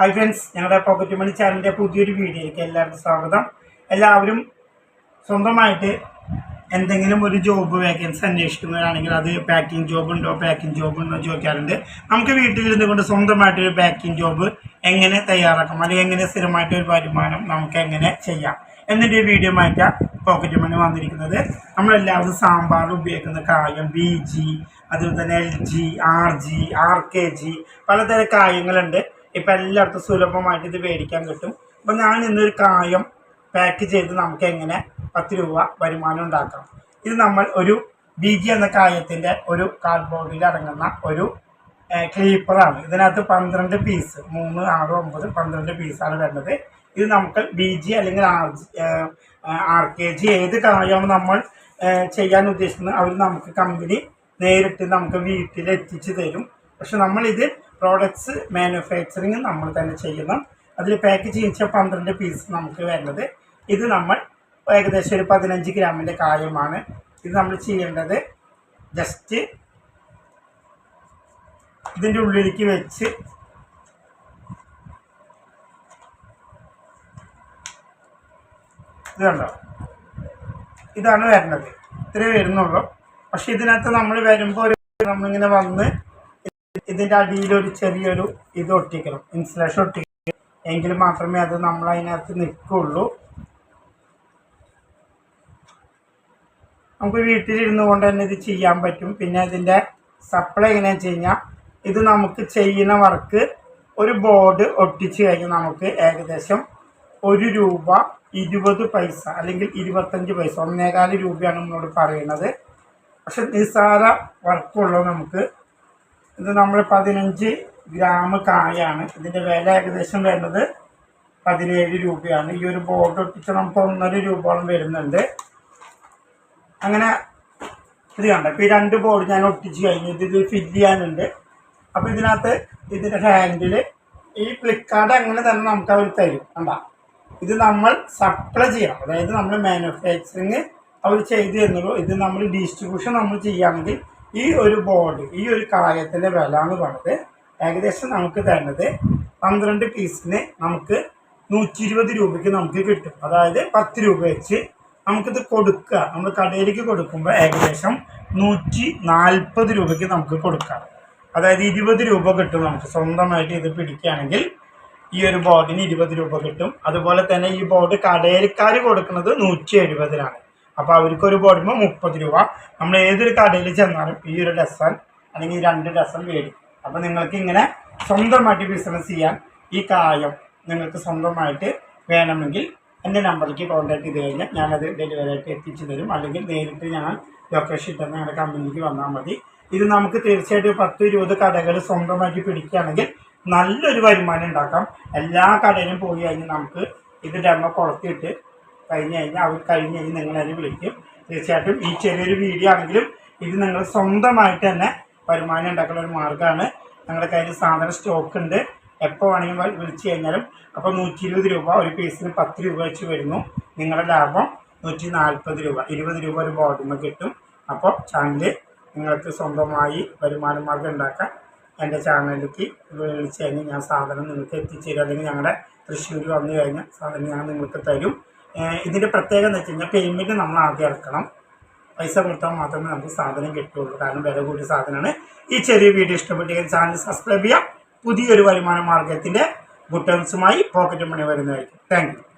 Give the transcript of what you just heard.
Hi friends ഞങ്ങളുടെ pocket money ചാനലിന്റെ പുതിയൊരു വീഡിയോയിലേക്ക് എല്ലാവർക്കും സ്വാഗതം. എല്ലാവരും സ്വന്തമായിട്ട് എന്തെങ്കിലും ഒരു ജോബ് വേക്കൻസി അന്വേഷിക്കുന്നവരാണെങ്കിൽ അത് പാക്കിംഗ് ജോബ് ഉണ്ടോ പാക്കിംഗ് ജോബ് ഉണ്ടോ ചോദിക്കാറുണ്ട്. നമുക്ക് വീട്ടിലിരുന്ന് കൊണ്ട് സ്വന്തമായിട്ട് ഒരു പാക്കിംഗ് ജോബ് എങ്ങനെ തയ്യാറാക്കാം? അല്ലെങ്കിൽ എങ്ങനെ സ്ഥിരമായിട്ട് ഒരു വരുമാനം നമുക്ക് എങ്ങനെ ചെയ്യാം? എന്നിട്ട് വീഡിയോ മാറ്റാം പോക്കറ്റ് മണി വന്നിരിക്കുന്നത്. നമ്മളെല്ലാവരും സാമ്പാർ ഉപയോഗിക്കുന്ന കായം ബി ജി അതുപോലെ തന്നെ L G R G R K G പലതരം കായങ്ങളുണ്ട്. ഇപ്പം എല്ലായിടത്തും സുലഭമായിട്ട് ഇത് മേടിക്കാൻ കിട്ടും. അപ്പം ഞാൻ ഇന്നൊരു കായം പാക്ക് ചെയ്ത് നമുക്ക് എങ്ങനെ പത്ത് രൂപ വരുമാനം ഉണ്ടാക്കാം ഇത് നമ്മൾ ഒരു ബി ജി എന്ന കായത്തിന്റെ ഒരു കാർഡ്ബോർഡിൽ അടങ്ങുന്ന ഒരു ക്ലീപ്പറാണ് ഇതിനകത്ത് പന്ത്രണ്ട് പീസ് മൂന്ന് ആറ് ഒമ്പത് പന്ത്രണ്ട് പീസാണ് വരുന്നത്. ഇത് നമുക്ക് ബി ജി അല്ലെങ്കിൽ ആർ ആർ കെ ജി ഏത് കായമാണ് നമ്മൾ ചെയ്യാൻ ഉദ്ദേശിക്കുന്നത് അവർ നമുക്ക് കമ്പനി നേരിട്ട് നമുക്ക് വീട്ടിൽ എത്തിച്ചു തരും. പക്ഷെ നമ്മളിത് പ്രോഡക്ട്സ് മാനുഫാക്ചറിങ് നമ്മൾ തന്നെ ചെയ്യണം അതിൽ പാക്ക് ചെയ്യിച്ച പന്ത്രണ്ട് പീസ് നമുക്ക് വരുന്നത്. ഇത് നമ്മൾ ഏകദേശം ഒരു പതിനഞ്ച് ഗ്രാമിന്റെ കായമാണ്. ഇത് നമ്മൾ ചെയ്യേണ്ടത് ജസ്റ്റ് ഇതിന്റെ ഉള്ളിലേക്ക് വെച്ച് ഇത് കണ്ടോ? ഇതാണ് വരുന്നത്. ഇത്രേ വരുന്നുള്ളൂ. പക്ഷെ ഇതിനകത്ത് നമ്മൾ വരുമ്പോൾ ഒരു നമ്മളിങ്ങനെ വന്ന് ഇതിന്റെ അടിയിൽ ഒരു ചെറിയൊരു ഇത് ഒട്ടിക്കണം. ഇൻസുലേഷൻ ഒട്ടിക്കണം. എങ്കിൽ മാത്രമേ അത് നമ്മൾ അതിനകത്ത് നിൽക്കുള്ളൂ. നമുക്ക് വീട്ടിലിരുന്നു കൊണ്ട് തന്നെ ഇത് ചെയ്യാൻ പറ്റും. പിന്നെ ഇതിന്റെ സപ്ലൈ എങ്ങനെയാണെന്ന് വെച്ച് കഴിഞ്ഞാൽ ഇത് നമുക്ക് ചെയ്യുന്ന വർക്ക് ഒരു ബോർഡ് ഒട്ടിച്ച് കഴിഞ്ഞാൽ നമുക്ക് ഏകദേശം ഒരു രൂപ ഇരുപത് പൈസ അല്ലെങ്കിൽ ഇരുപത്തഞ്ച് പൈസ ഒന്നേകാൽ രൂപയാണ് നമ്മളോട് പറയുന്നത് പക്ഷെ നിസ്സാര വർക്കുള്ളൂ നമുക്ക് ഇത് നമ്മൾ പതിനഞ്ച് ഗ്രാം കായാണ്. ഇതിന്റെ വില ഏകദേശം വരുന്നത് പതിനേഴ് രൂപയാണ്. ഈ ഒരു ബോർഡ് ഒട്ടിച്ച് നമുക്ക് ഒന്നര രൂപയോളം വരുന്നുണ്ട്. അങ്ങനെ ഇത് കണ്ട? ഇപ്പോൾ ഈ രണ്ട് ബോർഡ് ഞാൻ ഒട്ടിച്ച് കഴിഞ്ഞു. ഇത് ഫില്ല് ചെയ്യാനുണ്ട്. അപ്പോൾ ഇതിനകത്ത് ഇതിന്റെ ഹാൻഡിൽ ഈ ഫ്ലിപ്കാർട്ട് അങ്ങനെ തന്നെ നമുക്ക് അവർ തരും. കണ്ട? ഇത് നമ്മൾ സപ്ലൈ ചെയ്യണം. അതായത് നമ്മൾ മാനുഫാക്ചറിങ് അവർ ചെയ്തു തരുന്നുള്ളൂ. ഇത് നമ്മൾ ഡിസ്ട്രിബ്യൂഷൻ നമ്മൾ ചെയ്യുകയാണെങ്കിൽ ഈ ഒരു ബോണ്ട് ഈ ഒരു കായത്തിന്റെ വില എന്ന് പറഞ്ഞത് ഏകദേശം നമുക്ക് തരുന്നത് പന്ത്രണ്ട് പീസിന് നമുക്ക് നൂറ്റി ഇരുപത് രൂപയ്ക്ക് നമുക്ക് കിട്ടും. അതായത് പത്ത് രൂപ വെച്ച് നമുക്കിത് കൊടുക്കുക. നമ്മൾ കടയിലേക്ക് കൊടുക്കുമ്പോൾ ഏകദേശം നൂറ്റി നാൽപ്പത് രൂപയ്ക്ക് നമുക്ക് കൊടുക്കാം. അതായത് ഇരുപത് രൂപ കിട്ടും നമുക്ക്. സ്വന്തമായിട്ട് ഇത് പിടിക്കുകയാണെങ്കിൽ ഈ ഒരു ബോർഡിന് ഇരുപത് രൂപ കിട്ടും. അതുപോലെ തന്നെ ഈ ബോർഡ് കടയിൽക്കാർ കൊടുക്കുന്നത് നൂറ്റി എഴുപതിനാണ് അപ്പോൾ അവർക്ക് ഒരു പോടുമ്പോൾ മുപ്പത് രൂപ. നമ്മൾ ഏതൊരു കടയിൽ ചെന്നാലും ഈ ഒരു ഡസൺ അല്ലെങ്കിൽ രണ്ട് ഡസൺ വേണം അപ്പോൾ നിങ്ങൾക്ക് ഇങ്ങനെ സ്വന്തമായിട്ട് ബിസിനസ് ചെയ്യാൻ ഈ കായം നിങ്ങൾക്ക് സ്വന്തമായിട്ട് വേണമെങ്കിൽ എന്റെ നമ്പറിലേക്ക് കോൺടാക്ട് ചെയ്ത് കഴിഞ്ഞാൽ ഞാനത് ഡെലിവറി ആയിട്ട് എത്തിച്ചു തരും. അല്ലെങ്കിൽ നേരിട്ട് ഞാൻ ലൊക്കേഷൻ ഇട്ട് ഞങ്ങളുടെ കമ്പനിക്ക് വന്നാൽ മതി. ഇത് നമുക്ക് തീർച്ചയായിട്ടും പത്ത് ഇരുപത് കടകൾ സ്വന്തമായിട്ട് പിടിക്കുകയാണെങ്കിൽ നല്ലൊരു വരുമാനം ഉണ്ടാക്കാം. എല്ലാ കടയിലും പോയി കഴിഞ്ഞാൽ നമുക്ക് ഇത് ഡെമോ കൊടുത്തിട്ട് കഴിഞ്ഞ് കഴിഞ്ഞാൽ അവർ കഴിഞ്ഞ് കഴിഞ്ഞ് നിങ്ങളതിനെ വിളിക്കും. തീർച്ചയായിട്ടും ഈ ചെറിയൊരു വീഡിയോ ആണെങ്കിലും ഇത് നിങ്ങൾ സ്വന്തമായിട്ട് തന്നെ വരുമാനം ഉണ്ടാക്കുന്ന ഒരു മാർഗമാണ്. ഞങ്ങളുടെ കയ്യിൽ സാധനം സ്റ്റോക്ക് ഉണ്ട്. എപ്പോൾ വേണമെങ്കിലും വിളിച്ചു കഴിഞ്ഞാലും അപ്പോൾ നൂറ്റി ഇരുപത് രൂപ ഒരു പീസിന് പത്ത് രൂപ വെച്ച് വരുന്നു. നിങ്ങളുടെ ലാഭം നൂറ്റി നാൽപ്പത് രൂപ. ഇരുപത് രൂപ ഒരു ബോർഡിന് കിട്ടും. അപ്പോൾ ചാനൽ നിങ്ങൾക്ക് സ്വന്തമായി വരുമാന മാർഗം ഉണ്ടാക്കാൻ എന്റെ ചാനലിലേക്ക് വിളിച്ചു കഴിഞ്ഞാൽ ഞാൻ സാധനം നിങ്ങൾക്ക് എത്തിച്ചേരും അല്ലെങ്കിൽ ഞങ്ങളുടെ തൃശ്ശൂർ വന്നു കഴിഞ്ഞാൽ സാധനം ഞാൻ നിങ്ങൾക്ക് തരും. ഇതിന്റെ പ്രത്യേകത എന്ന് വെച്ച് കഴിഞ്ഞാൽ പേയ്മെന്റ് നമ്മൾ ആദ്യം ഇറക്കണം. പൈസ കൊടുത്താൽ മാത്രമേ നമുക്ക് സാധനം കിട്ടുള്ളൂ കാരണം വില കൂടിയ സാധനമാണ്. ഈ ചെറിയ വീഡിയോ ഇഷ്ടപ്പെട്ടെങ്കിൽ ചാനൽ സബ്സ്ക്രൈബ് ചെയ്യാം. പുതിയൊരു വരുമാന മാർഗത്തിന്റെ ബുട്ടൺസുമായി പോക്കറ്റ് മണി വരുന്നതായിരിക്കും. താങ്ക്